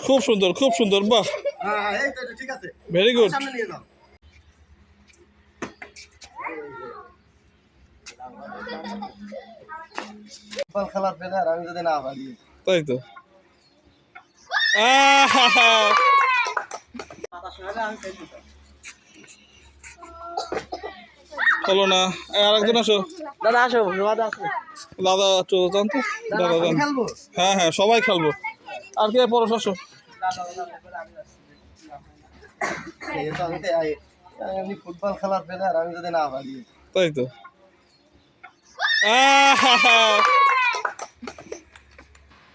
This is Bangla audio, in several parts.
খুব সুন্দর খুব সুন্দর বাহ। ভেরি গুড তাই তো। আহা হলো না। আরেকজন আসো। দাদা আসো দাদা আসো। দাদা একটু জান তো। দাদা জান হ্যাঁ হ্যাঁ সবাই খেলব। আর কে পরশ আসো। তো তো। ফুটবল খেলার প্লেয়ার আমি যদি না পারি তাই তো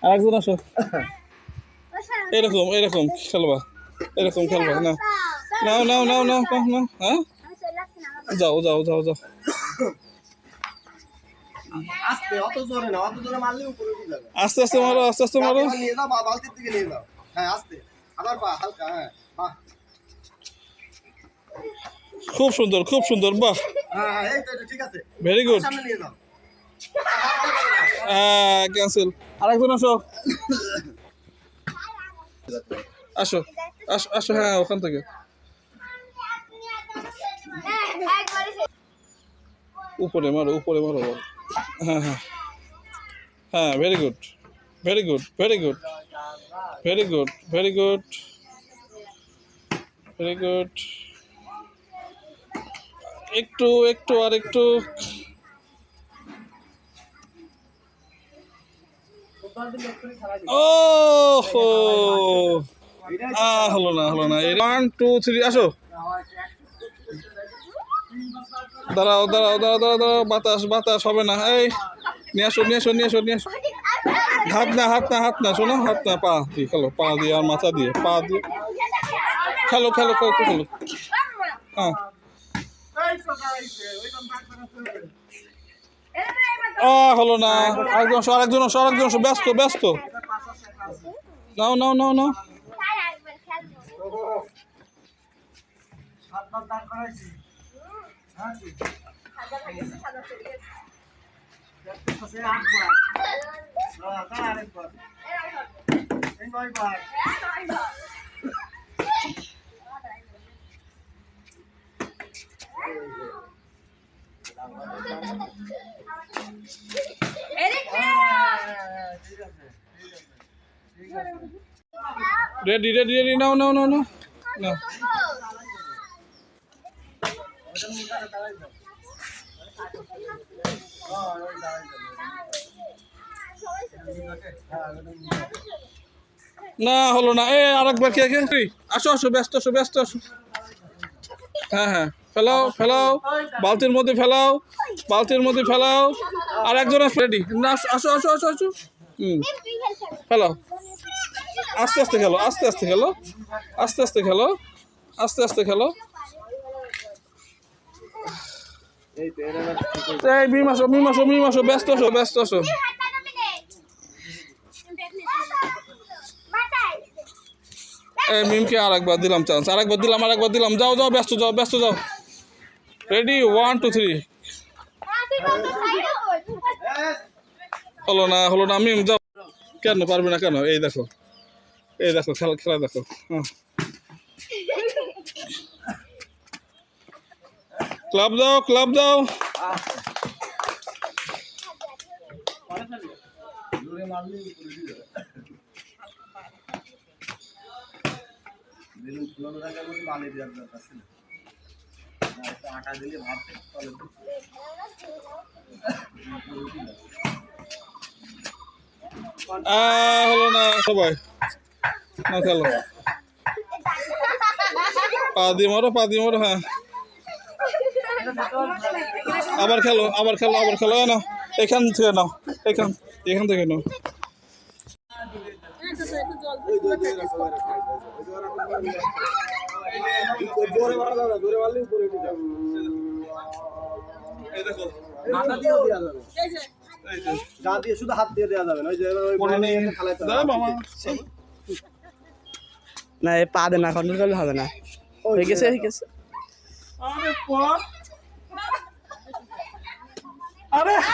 আরেকজন আসো। এরকম এরকম খেলবা। এরকম খেলবা না। নাও নাও নাও নাও নাও নাও হ্যাঁ? যাও যাও যাও যাও। আস্তে অত জোরে না অত জোরে মারলে উপরে উঠে যাবে। আস্তে আস্তে মারো আস্তে আস্তে মারো। নিয়ে যাও বালতির দিকে নিয়ে যাও। হ্যাঁ আস্তে। আবার পা হালকা হ্যাঁ বাহ খুব সুন্দর খুব সুন্দর বাহ। হ্যাঁ হ্যাঁ, এই তো ঠিক আছে। ভেরি গুড সামনে নিয়ে যাও। হ্যাঁ ক্যান্সেল আরেকজন আসো। আসো আসো আসো হ্যাঁ ওখান থেকে। উপরে মারো উপরে মারো। বল। হ্যাঁ হ্যাঁ। হ্যাঁ very good very good very good very good very good very good একটু একটু আর একটু। ও হলো না হলো না। ওয়ান টু থ্রি আসো। দাঁড়াও দাঁড়াও দাঁড়াও দাঁড়াও দাঁড়াও বাতাস বাতাস হবে না। এই নিয়ে আসো নিয়ে আসো নিয়ে আসো নিয়ে আসো। হাত না হাত না হাত না শোনো হাত না পা দিয়ে খেলো পা দিয়ে আর মাথা দিয়ে পা দিয়ে। খেলো খেলো খেলো খেলো হ্যাঁ। আ হলো না। আরেকজন আরেকজন আরেকজন ব্যস্ত ব্যস্ত। নাও নাও নাও নাও। রেডি রেডি রেডি নাও নাও নাও নাও নাও না হলো না। এ আরেকবার কে এই, আসো আসো ব্যস্ত আসো ব্যস্ত আসো। হ্যাঁ হ্যাঁ ফেলাও ফেলাও বালতির মধ্যে ফেলাও বালতির মধ্যে ফেলাও। আর একজন রেডি না আসো আসো আসো আসো। হুম ফেলাও। আস্তে আস্তে খেলো আস্তে আস্তে খেলো। আস্তে আস্তে খেলো আস্তে আস্তে খেলো। এই মিম আসো মিম আসো মিম আসো, ব্যস্ত আসো ব্যস্ত আসো। এই মিমকে আর একবার দিলাম চান্স আর একবার দিলাম আর একবার দিলাম। যাও যাও, ব্যস্ত যাও ব্যস্ত, যাও। রেডি ওয়ান টু থ্রি হলো না হলো না, মিম, যাও। কেন, পারবে না কেন? এই দেখো এই দেখো, খেলা খেলা দেখো। হ্যাঁ ক্লাব দাও ক্লাব দাও। আটা দিলে হলো না সবাই। না খেলো। পা দিয়ে মারো পা দিয়ে মারো হ্যাঁ। আবার খেলো আবার খেলো আবার খেলো। এ নাও এখান থেকে নাও এখান এখান থেকে নাও। না, শুধু হাত দিয়ে দেওয়া যাবে না ওই যে না এ পা দেন না কন্ট্রোল করলে হবে না। হয়ে গেছে হয়ে গেছে। আরে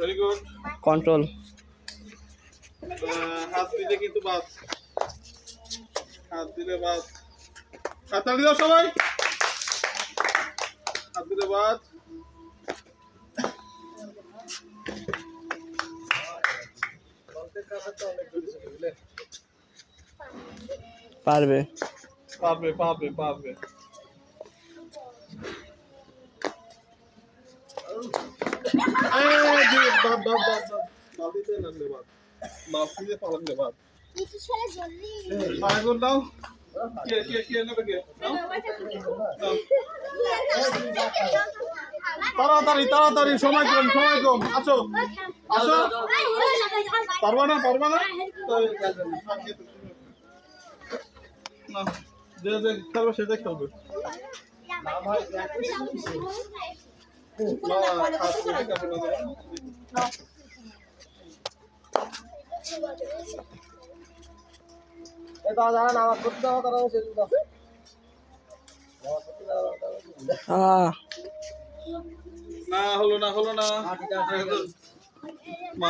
ভেরি গুড কন্ট্রোল হাত দিলে কিন্তু বাদ। হাত দিলে বাদ। হাততালি দাও সবাই। হাত দিলে বাদ। পারবে। পারবে পারবে পারবে এই যে বাদ বাদ বাদ বাদ বালতিতে লাগলে বাদ বালতিতে পালালে বাদ আরেকজন দাও কে কে কে নেবে কে দাও দাও তাড়াতাড়ি তাড়াতাড়ি সময় কম সময় কম। আসো। আসো। পারবা না পারবা না? যে যে খেলবে খেলবে না না হলো না হলো না। মা